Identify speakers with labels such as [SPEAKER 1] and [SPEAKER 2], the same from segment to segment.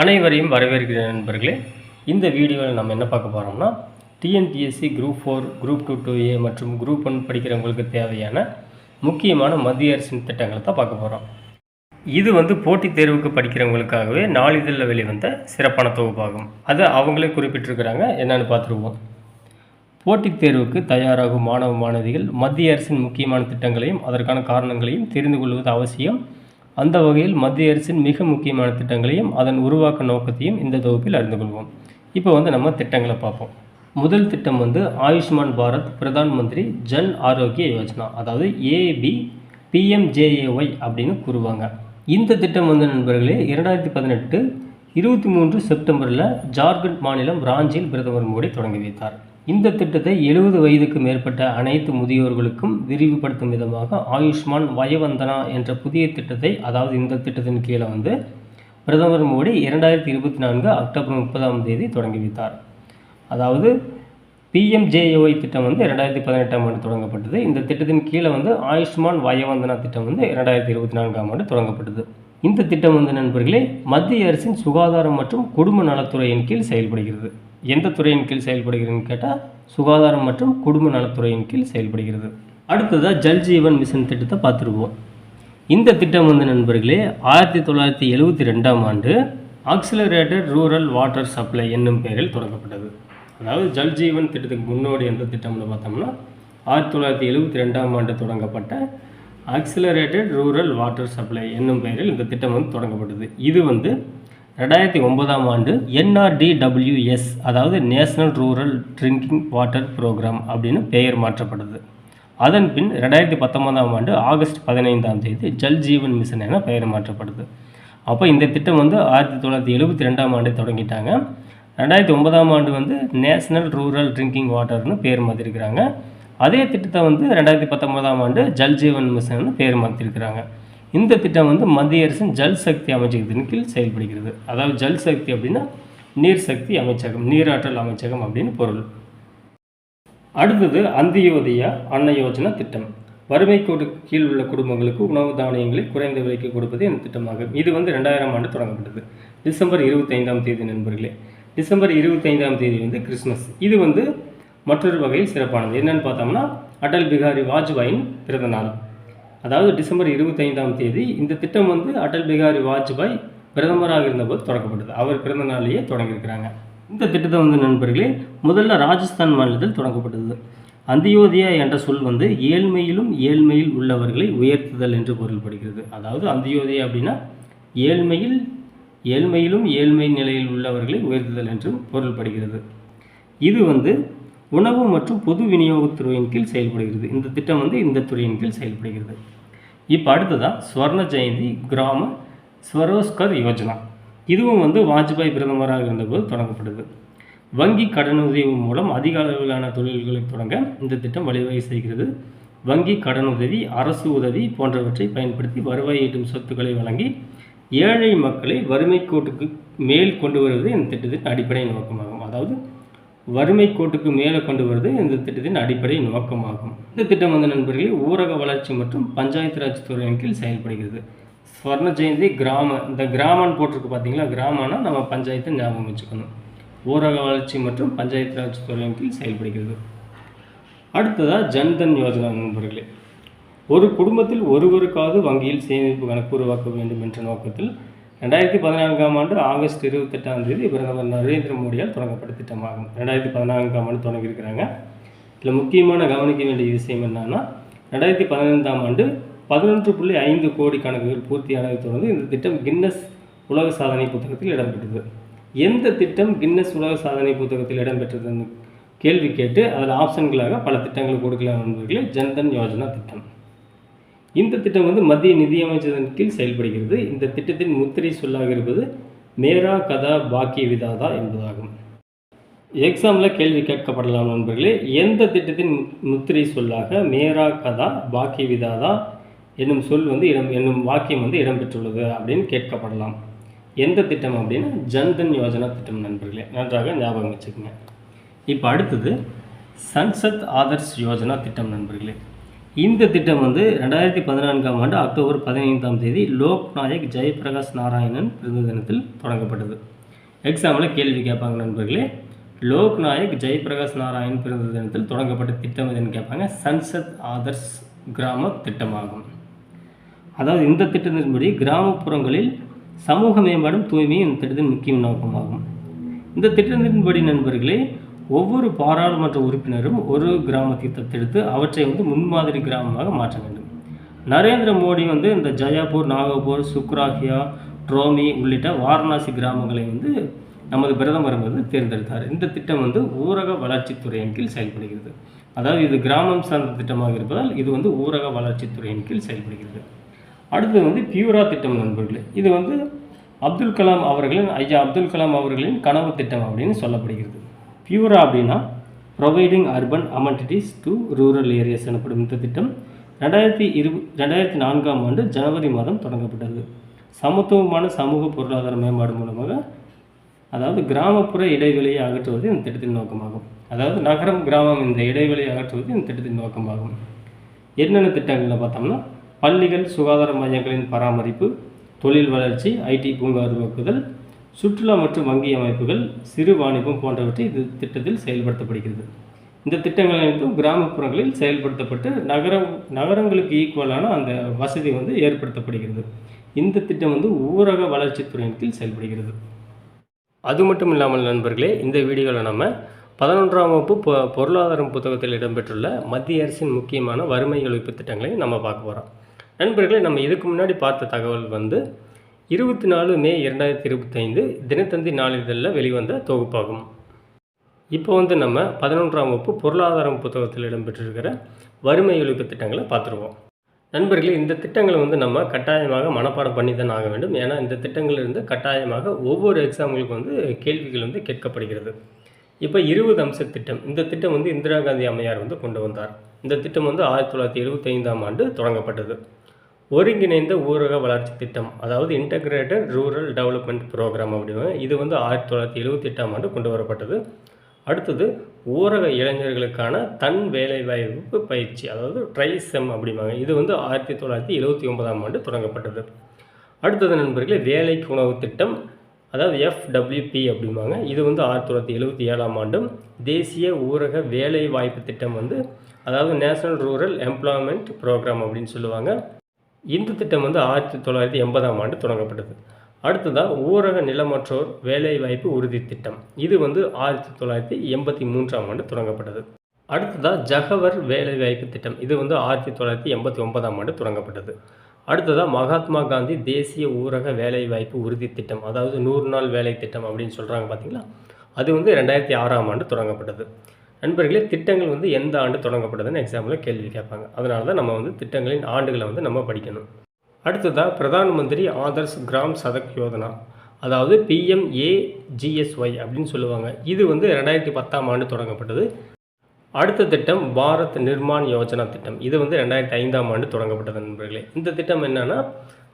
[SPEAKER 1] அனைவரையும் வரவேற்கிற நண்பர்களே. இந்த வீடியோவில் நம்ம என்ன பார்க்க போகிறோம்னா TNPSC group four group two two A மற்றும் குரூப் ஒன் படிக்கிறவங்களுக்கு தேவையான முக்கியமான மத்திய அரசின் திட்டங்களை தான் பார்க்க போகிறோம் இது வந்து போட்டித் தேர்வுக்கு படிக்கிறவங்களுக்காகவே நாளிதழில் வெளிவந்த சிறப்பான தொகுப்பாகும். அதை அவங்களே குறிப்பிட்டிருக்கிறாங்க. என்னென்னு பார்த்துருவோம். போட்டித் தேர்வுக்கு தயாராகும் மாணவ மாணவிகள் மத்திய அரசின் முக்கியமான திட்டங்களையும் அதற்கான காரணங்களையும் தெரிந்து கொள்வது அவசியம். அந்த வகையில் மத்திய அரசின் மிக முக்கியமான திட்டங்களையும் அதன் உருவாக்க நோக்கத்தையும் இந்த தொகுப்பில் அறிந்து கொள்வோம். இப்போ வந்து நம்ம திட்டங்களை பார்ப்போம். முதல் திட்டம் வந்து ஆயுஷ்மான் பாரத் பிரதான் மந்திரி ஜன் ஆரோக்கிய யோஜனா அதாவது ஏபி பிஎம்ஜேஏஒய் அப்படின்னு கூறுவாங்க. இந்த திட்டம் வந்து நண்பர்களே இரண்டாயிரத்தி பதினெட்டு இருபத்தி மூன்று செப்டம்பரில் ஜார்க்கண்ட் மாநிலம் ராஞ்சியில் பிரதமர் மோடி தொடங்கி வைத்தார். இந்த திட்டத்தை எழுபது வயதுக்கு மேற்பட்ட அனைத்து முதியோர்களுக்கும் விரிவுபடுத்தும் விதமாக ஆயுஷ்மான் வயவந்தனா என்ற புதிய திட்டத்தை அதாவது இந்த திட்டத்தின் கீழே வந்து பிரதமர் மோடி இரண்டாயிரத்தி இருபத்தி நான்கு அக்டோபர் முப்பதாம் தேதி தொடங்கி வைத்தார். அதாவது பிஎம்ஜேஒய் திட்டம் வந்து ரெண்டாயிரத்தி பதினெட்டாம் ஆண்டு தொடங்கப்பட்டது. இந்த திட்டத்தின் கீழே வந்து ஆயுஷ்மான் வயவந்தனா திட்டம் வந்து இரண்டாயிரத்தி இருபத்தி நான்காம் ஆண்டு தொடங்கப்பட்டது. இந்த திட்டம் வந்து நண்பர்களே மத்திய அரசின் சுகாதாரம் மற்றும் குடும்ப நலத்துறையின் கீழ் செயல்படுகிறது. எந்த துறையின் கீழ் செயல்படுகிறதுன்னு கேட்டால் சுகாதாரம் மற்றும் குடும்ப நலத்துறையின் கீழ் செயல்படுகிறது. அடுத்ததாக ஜல் ஜீவன் மிஷன் திட்டத்தை பார்த்துருவோம். இந்த திட்டம் வந்து நண்பர்களே ஆயிரத்தி தொள்ளாயிரத்தி எழுபத்தி ரெண்டாம் ஆண்டு ஆக்சிலரேட்டட் ரூரல் வாட்டர் சப்ளை என்னும் பெயரில் தொடங்கப்பட்டது. அதாவது ஜல் ஜீவன் திட்டத்துக்கு முன்னோடி எந்த திட்டம்னு பார்த்தோம்னா ஆயிரத்தி தொள்ளாயிரத்தி எழுபத்தி ரெண்டாம் ஆண்டு தொடங்கப்பட்ட ஆக்சிலரேட்டட் ரூரல் வாட்டர் சப்ளை என்னும் பெயரில் இந்த திட்டம் வந்து தொடங்கப்பட்டது. இது வந்து ரெண்டாயிரத்தி ஒன்பதாம் ஆண்டு என்ஆர்டிடபிள்யூஎஸ் அதாவது national rural drinking water programme அப்படின்னு பெயர் மாற்றப்பட்டது. அதன் பின் ரெண்டாயிரத்தி பத்தொன்பதாம் ஆண்டு ஆகஸ்ட் பதினைந்தாம் தேதி ஜல் ஜீவன் மிஷன் என பெயர் மாற்றப்படுது அப்போ இந்த திட்டம் வந்து ஆயிரத்தி தொள்ளாயிரத்தி எழுபத்தி ரெண்டாம் ஆண்டு தொடங்கிட்டாங்க. ரெண்டாயிரத்தி ஒன்பதாம் ஆண்டு வந்து நேஷனல் ரூரல் ட்ரிங்கிங் வாட்டர்னு பேர் மாற்றிருக்கிறாங்க அதே திட்டத்தை வந்து ரெண்டாயிரத்தி பத்தொன்பதாம் ஆண்டு ஜல் ஜீவன் மிஷன் பேர் மாற்றிருக்கிறாங்க இந்த திட்டம் வந்து மத்திய அரசின் ஜல் சக்தி அமைச்சகத்தின் கீழ் செயல்படுகிறது. அதாவது ஜல் சக்தி அப்படின்னா நீர் சக்தி அமைச்சகம் நீராற்றல் அமைச்சகம் அப்படின்னு பொருள். அடுத்தது அந்தியோதயா அன்ன யோஜனா திட்டம். வறுமை கோடு கீழ் உள்ள குடும்பங்களுக்கு உணவு தானியங்களை குறைந்த விலைக்கு கொடுப்பது இந்த திட்டமாகும். இது வந்து ரெண்டாயிரம் ஆண்டு தொடங்கப்பட்டது. டிசம்பர் இருபத்தைந்தாம் தேதி நண்பர்களே. டிசம்பர் இருபத்தைந்தாம் தேதி வந்து கிறிஸ்மஸ் இது வந்து மற்றொரு வகையில் சிறப்பானது. என்னன்னு பார்த்தோம்னா அடல் பிகாரி வாஜ்பாயின் பிறந்த நாள். அதாவது டிசம்பர் இருபத்தைந்தாம் தேதி இந்த திட்டம் வந்து அடல் பிகாரி வாஜ்பாய் பிரதமராக இருந்தபோது தொடங்கப்பட்டது அவர் பிறந்த நாளிலேயே தொடங்கியிருக்கிறாங்க. இந்த திட்டத்தை வந்து நண்பர்களே முதல்ல ராஜஸ்தான் மாநிலத்தில் தொடங்கப்பட்டது. அந்தியோதயா என்ற சொல் வந்து ஏழ்மையிலும் ஏழ்மையில் உள்ளவர்களை உயர்த்துதல் என்று பொருள்படுகிறது. அதாவது அந்தியோதயா அப்படின்னா ஏழ்மையில் ஏழ்மையிலும் ஏழ்மை நிலையில் உள்ளவர்களை உயர்த்துதல் என்றும் பொருள்படுகிறது. இது வந்து உணவு மற்றும் பொது விநியோகத்துறையின் கீழ் செயல்படுகிறது. இந்த திட்டம் வந்து இந்த துறையின் கீழ் செயல்படுகிறது. இப்போ அடுத்ததாக ஸ்வர்ண ஜெயந்தி கிராம ஸ்வரோஸ்கர் யோஜனா. இதுவும் வந்து வாஜ்பாய் பிரதமராக இருந்தபோது தொடங்கப்பட்டது. வங்கி கடனுதவி மூலம் அதிக அளவிலான தொழில்களை தொடங்க இந்த திட்டம் வழிவகை செய்கிறது. வங்கி கடனுதவி அரசு உதவி போன்றவற்றை பயன்படுத்தி வருவாய் ஈட்டும் சொத்துக்களை வழங்கி ஏழை மக்களை வறுமை கோட்டுக்கு மேல் கொண்டு வருவது இந்த திட்டத்தின் அடிப்படை நோக்கமாகும். அதாவது வறுமை கோட்டுக்கு மேலே கொண்டு வருது. இந்த திட்டத்தின் அடிப்படை நோக்கமாகும். இந்த திட்டம் வந்து நண்பர்களே ஊரக வளர்ச்சி மற்றும் பஞ்சாயத்து ராஜ் துறையின் கீழ் செயல்படுகிறது. ஸ்வர்ண ஜெயந்தி கிராம இந்த கிராமம்னு போட்டிருக்கு பார்த்தீங்களா? கிராமம்னா நம்ம பஞ்சாயத்தை ஞாபகம் வச்சுக்கணும். ஊரக வளர்ச்சி மற்றும் பஞ்சாயத்து ராஜ் துறையின் கீழ் செயல்படுகிறது. அடுத்ததாக ஜன்தன் யோஜனா நண்பர்களே. ஒரு குடும்பத்தில் ஒருவருக்காவது வங்கியில் சேமிப்பு கணக்கு உருவாக்க வேண்டும் என்ற நோக்கத்தில் ரெண்டாயிரத்தி பதினான்காம் ஆண்டு ஆகஸ்ட் இருபத்தெட்டாம் தேதி பிரதமர் நரேந்திர மோடியால் தொடங்கப்பட்ட திட்டமாகும். ரெண்டாயிரத்தி பதினான்காம் ஆண்டு தொடங்கியிருக்கிறாங்க. இதில் முக்கியமான கவனிக்க வேண்டிய விஷயம் என்னன்னா ரெண்டாயிரத்தி பதினைந்தாம் ஆண்டு பதினொன்று புள்ளி ஐந்து கோடி கணக்குகள் பூர்த்தியானதை தொடர்ந்து இந்த திட்டம் கின்னஸ் உலக சாதனை புத்தகத்தில் இடம்பெற்றது. எந்த திட்டம் கின்னஸ் உலக சாதனை புத்தகத்தில் இடம்பெற்றதுன்னு கேள்வி கேட்டு அதில் ஆப்ஷன்களாக பல திட்டங்கள் கொடுக்கலாம் நண்பர்களே ஜன்தன் யோஜனா திட்டம். இந்த திட்டம் வந்து மத்திய நிதியமைச்சரின் கீழ் செயல்படுகிறது. இந்த திட்டத்தின் முத்திரை சொல்லாக இருப்பது மேரா கதா பாக்கிய விதாதா என்பதாகும். எக்ஸாமில் கேள்வி கேட்கப்படலாம் நண்பர்களே. எந்த திட்டத்தின் முத்திரை சொல்லாக மேரா கதா பாக்கிய விதாதா என்னும் சொல் வந்து இடம் என்னும் வாக்கியம் வந்து இடம்பெற்றுள்ளது அப்படின்னு கேட்கப்படலாம். எந்த திட்டம் அப்படின்னா ஜன்தன் யோஜனா திட்டம் நண்பர்களே. நன்றாக ஞாபகம் வச்சுக்கோங்க. இப்போ அடுத்தது சன்சத் ஆதர்ஷ் யோஜனா திட்டம் நண்பர்களே. இந்த திட்டம் வந்து ரெண்டாயிரத்தி பதினான்காம் ஆண்டு அக்டோபர் பதினைந்தாம் தேதி லோக் நாயக் ஜெயபிரகாஷ் நாராயணன் பிறந்த தினத்தில் தொடங்கப்பட்டது. எக்ஸாமில் கேள்வி கேட்பாங்க நண்பர்களே. லோக் நாயக் ஜெயபிரகாஷ் நாராயண் பிறந்த தினத்தில் தொடங்கப்பட்ட திட்டம் எதுன்னு கேட்பாங்க. சன்சத் ஆதர்ஸ் கிராம திட்டமாகும். அதாவது இந்த திட்டத்தின்படி கிராமப்புறங்களில் சமூக மேம்பாடும் தூய்மையும் இந்த திட்டத்தின் முக்கிய நோக்கமாகும். இந்த திட்டத்தின்படி நண்பர்களே ஒவ்வொரு பாராளுமன்ற உறுப்பினரும் ஒரு கிராமத்தை தத்தெடுத்து அவற்றை வந்து முன்மாதிரி கிராமமாக மாற்ற வேண்டும். நரேந்திர மோடி வந்து இந்த ஜயாபூர் நாகப்பூர் சுக்ராஹியா ட்ரோமி உள்ளிட்ட வாரணாசி கிராமங்களை வந்து நமது பிரதமர் வந்து தேர்ந்தெடுத்தார். இந்த திட்டம் வந்து ஊரக வளர்ச்சித்துறையின் கீழ் செயல்படுகிறது. அதாவது இது கிராமம் சார்ந்த திட்டமாக இருப்பதால் இது வந்து ஊரக வளர்ச்சித்துறையின் கீழ் செயல்படுகிறது. அடுத்தது வந்து பியூரா திட்டம் நண்பர்களே இது வந்து அப்துல் கலாம் அவர்களின் ஐயா அப்துல் கலாம் அவர்களின் கனவு திட்டம் அப்படின்னு சொல்லப்படுகிறது. பியூரா அப்படின்னா providing urban amenities to rural areas எனப்படும் இந்த திட்டம் ரெண்டாயிரத்தி இரு ரெண்டாயிரத்தி நான்காம் ஆண்டு ஜனவரி மாதம் தொடங்கப்பட்டது. சமத்துவமான சமூக பொருளாதார மேம்பாடு மூலமாக அதாவது கிராமப்புற இடைவெளியை அகற்றுவது இந்த திட்டத்தின் நோக்கமாகும். அதாவது நகரம் கிராமம் இந்த இடைவெளியை அகற்றுவது இந்த திட்டத்தின் நோக்கமாகும். என்னென்ன திட்டங்கள்னு பார்த்தோம்னா பள்ளிகள் சுகாதார மையங்களின் பராமரிப்பு தொழில் வளர்ச்சி ஐடி பூங்கா உருவாக்குதல் சுற்றுலா மற்றும் வங்கி அமைப்புகள் சிறு வாணிபம் போன்றவற்றை இது திட்டத்தில் செயல்படுத்தப்படுகிறது. இந்த திட்டங்கள் அனைத்தும் கிராமப்புறங்களில் செயல்படுத்தப்பட்டு நகரம் நகரங்களுக்கு ஈக்குவலான அந்த வசதி வந்து ஏற்படுத்தப்படுகிறது. இந்த திட்டம் வந்து ஊரக வளர்ச்சித்துறையின் கீழ் செயல்படுகிறது. அது மட்டும் இல்லாமல் நண்பர்களே இந்த வீடியோவில் நம்ம பதினொன்றாம் வகுப்பு பொ பொருளாதாரம் புத்தகத்தில் இடம்பெற்றுள்ள மத்திய அரசின் முக்கியமான வறுமை ஒழிப்பு திட்டங்களை நம்ம பார்க்க போகிறோம் நண்பர்களே நம்ம இதுக்கு முன்னாடி பார்த்த தகவல் வந்து இருபத்தி நாலு மே இரண்டாயிரத்தி இருபத்தைந்து தினத்தந்தி நாளிதழில் வெளிவந்த தொகுப்பாகும். இப்போ வந்து நம்ம பதினொன்றாம் வகுப்பு பொருளாதாரம் புத்தகத்தில் இடம்பெற்றிருக்கிற வறுமை ஒழிப்பு திட்டங்களை பார்த்துருவோம். நண்பர்களே இந்த திட்டங்களை வந்து நம்ம கட்டாயமாக மனப்பாடம் பண்ணி தான் ஆக வேண்டும். ஏன்னா இந்த திட்டங்களிலிருந்து கட்டாயமாக ஒவ்வொரு எக்ஸாம்களுக்கு வந்து கேள்விகள் வந்து கேட்கப்படுகிறது. இப்போ இருபது அம்ச திட்டம். இந்த திட்டம் வந்து இந்திரா காந்தி அம்மையார் வந்து கொண்டு வந்தார். இந்த திட்டம் வந்து ஆயிரத்தி தொள்ளாயிரத்தி எழுபத்தைந்தாம் ஆண்டு தொடங்கப்பட்டது. ஒருங்கிணைந்த ஊரக வளர்ச்சி திட்டம் அதாவது இன்டகிரேட்டட் ரூரல் டெவலப்மெண்ட் ப்ரோக்ராம் அப்படிவாங்க இது வந்து ஆயிரத்தி தொள்ளாயிரத்தி எழுபத்தி எட்டாம் ஆண்டு கொண்டு வரப்பட்டது. அடுத்தது ஊரக இளைஞர்களுக்கான தன் வேலைவாய்ப்பு பயிற்சி அதாவது ட்ரைசெம் அப்படிம்பாங்க. இது வந்து ஆயிரத்தி தொள்ளாயிரத்தி எழுபத்தி ஒன்பதாம் ஆண்டு தொடங்கப்பட்டது. அடுத்தது நண்பர்களே வேலைக்கு உணவு திட்டம் அதாவது எஃப்டபிள்யூபி அப்படிம்பாங்க. இது வந்து ஆயிரத்தி தொள்ளாயிரத்தி எழுபத்தி ஏழாம் ஆண்டும் தேசிய ஊரக வேலை வாய்ப்பு திட்டம் வந்து அதாவது நேஷனல் ரூரல் எம்ப்ளாய்மெண்ட் ப்ரோக்ராம் அப்படின்னு சொல்லுவாங்க. இந்த திட்டம் வந்து ஆயிரத்தி தொள்ளாயிரத்தி எண்பதாம் ஆண்டு தொடங்கப்பட்டது. அடுத்ததாக ஊரக நிலமற்றோர் வேலைவாய்ப்பு உறுதி திட்டம். இது வந்து ஆயிரத்தி தொள்ளாயிரத்தி எண்பத்தி மூன்றாம் ஆண்டு தொடங்கப்பட்டது. அடுத்ததாக ஜகவர் வேலைவாய்ப்பு திட்டம். இது வந்து ஆயிரத்தி தொள்ளாயிரத்தி எண்பத்தி ஒன்பதாம் ஆண்டு தொடங்கப்பட்டது. அடுத்ததாக மகாத்மா காந்தி தேசிய ஊரக வேலைவாய்ப்பு உறுதி திட்டம். அதாவது நூறு நாள் வேலை திட்டம் அப்படின்னு சொல்கிறாங்க பார்த்தீங்களா அது வந்து ரெண்டாயிரத்தி ஆறாம் ஆண்டு தொடங்கப்பட்டது. நண்பர்களே திட்டங்கள் வந்து எந்த ஆண்டு தொடங்கப்பட்டதுன்னு எக்ஸாம்பிள் கேள்வி கேட்பாங்க. அதனால தான் நம்ம வந்து திட்டங்களின் ஆண்டுகளை வந்து நம்ம படிக்கணும். அடுத்ததாக பிரதான் மந்திரி ஆதர்ஸ் கிராம் சதக் யோஜனா அதாவது பிஎம்ஏஜிஎஸ்ஒய் அப்படின்னு சொல்லுவாங்க. இது வந்து ரெண்டாயிரத்தி பத்தாம் ஆண்டு தொடங்கப்பட்டது. அடுத்த திட்டம் பாரத் நிர்மாண் யோஜனா திட்டம். இது வந்து ரெண்டாயிரத்தி ஐந்தாம் ஆண்டு தொடங்கப்பட்டது நண்பர்களே. இந்த திட்டம் என்னென்னா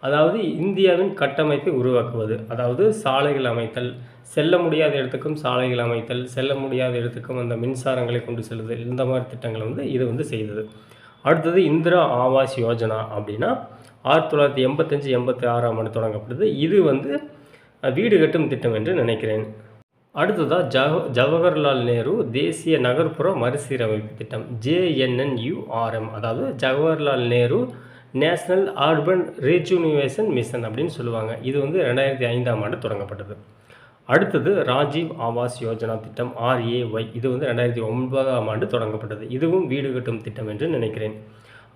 [SPEAKER 1] அதாவது இந்தியாவின் கட்டமைப்பை உருவாக்குவது. அதாவது சாலைகள் அமைத்தல் செல்ல முடியாத இடத்துக்கும் சாலைகள் அமைத்தல் செல்ல முடியாத இடத்துக்கும் அந்த மின்சாரங்களை கொண்டு செல்லுதல் இந்த மாதிரி திட்டங்களை வந்து இது வந்து செய்தது. அடுத்தது இந்திரா ஆவாஸ் யோஜனா அப்படின்னா ஆயிரத்தி தொள்ளாயிரத்தி எண்பத்தஞ்சு எண்பத்தி ஆறாம் ஆண்டு தொடங்கப்பட்டது. இது வந்து வீடு கட்டும் திட்டம் என்று நினைக்கிறேன். அடுத்ததாக ஜவ ஜவஹர்லால் நேரு தேசிய நகர்ப்புற மறுசீரமைப்பு திட்டம் ஜேஎன்என்யூஆர்எம் அதாவது Jawaharlal Nehru national urban rejuvenation mission அப்படின்னு சொல்லுவாங்க. இது வந்து ரெண்டாயிரத்தி ஐந்தாம் ஆண்டு தொடங்கப்பட்டது. அடுத்தது ராஜீவ் ஆவாஸ் யோஜனா திட்டம் ஆர்ஏஒய் இது வந்து ரெண்டாயிரத்தி ஒன்பதாம் ஆண்டு தொடங்கப்பட்டது. இதுவும் வீடு கட்டும் திட்டம் என்று நினைக்கிறேன்.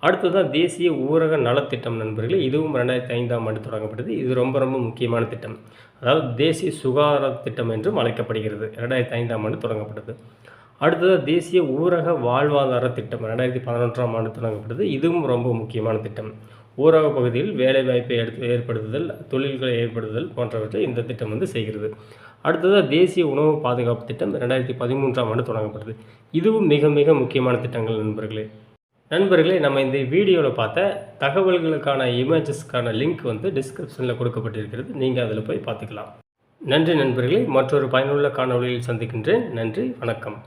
[SPEAKER 1] அடுத்ததான் தேசிய ஊரக நலத்திட்டம் நண்பர்களே இதுவும் ரெண்டாயிரத்தி ஐந்தாம் ஆண்டு தொடங்கப்பட்டது. இது ரொம்ப ரொம்ப முக்கியமான திட்டம். அதாவது தேசிய சுகாதார திட்டம் என்றும் அழைக்கப்படுகிறது. ரெண்டாயிரத்தி ஐந்தாம் ஆண்டு தொடங்கப்பட்டது. அடுத்ததாக தேசிய ஊரக வாழ்வாதார திட்டம். ரெண்டாயிரத்தி பதினொன்றாம் ஆண்டு தொடங்கப்பட்டது. இதுவும் ரொம்ப முக்கியமான திட்டம். ஊரக பகுதியில் வேலைவாய்ப்பை எடுத்து ஏற்படுத்துதல் தொழில்களை ஏற்படுத்துதல் போன்றவற்றை இந்த திட்டம் வந்து செய்கிறது. அடுத்ததாக தேசிய உணவு பாதுகாப்பு திட்டம் ரெண்டாயிரத்தி பதிமூன்றாம் ஆண்டு தொடங்கப்பட்டது. இதுவும் மிக மிக முக்கியமான திட்டங்கள் நண்பர்களே. நண்பர்களே நம்ம இந்த வீடியோவில் பார்த்த தகவல்களுக்கான இமேஜஸ்க்கான லிங்க் வந்து டிஸ்கிரிப்ஷனில் கொடுக்கப்பட்டிருக்கிறது. நீங்கள் அதில் போய் பார்த்துக்கலாம். நன்றி நண்பர்களே மற்றொரு பயனுள்ள காணொலியில் சந்திக்கின்றேன். நன்றி வணக்கம்.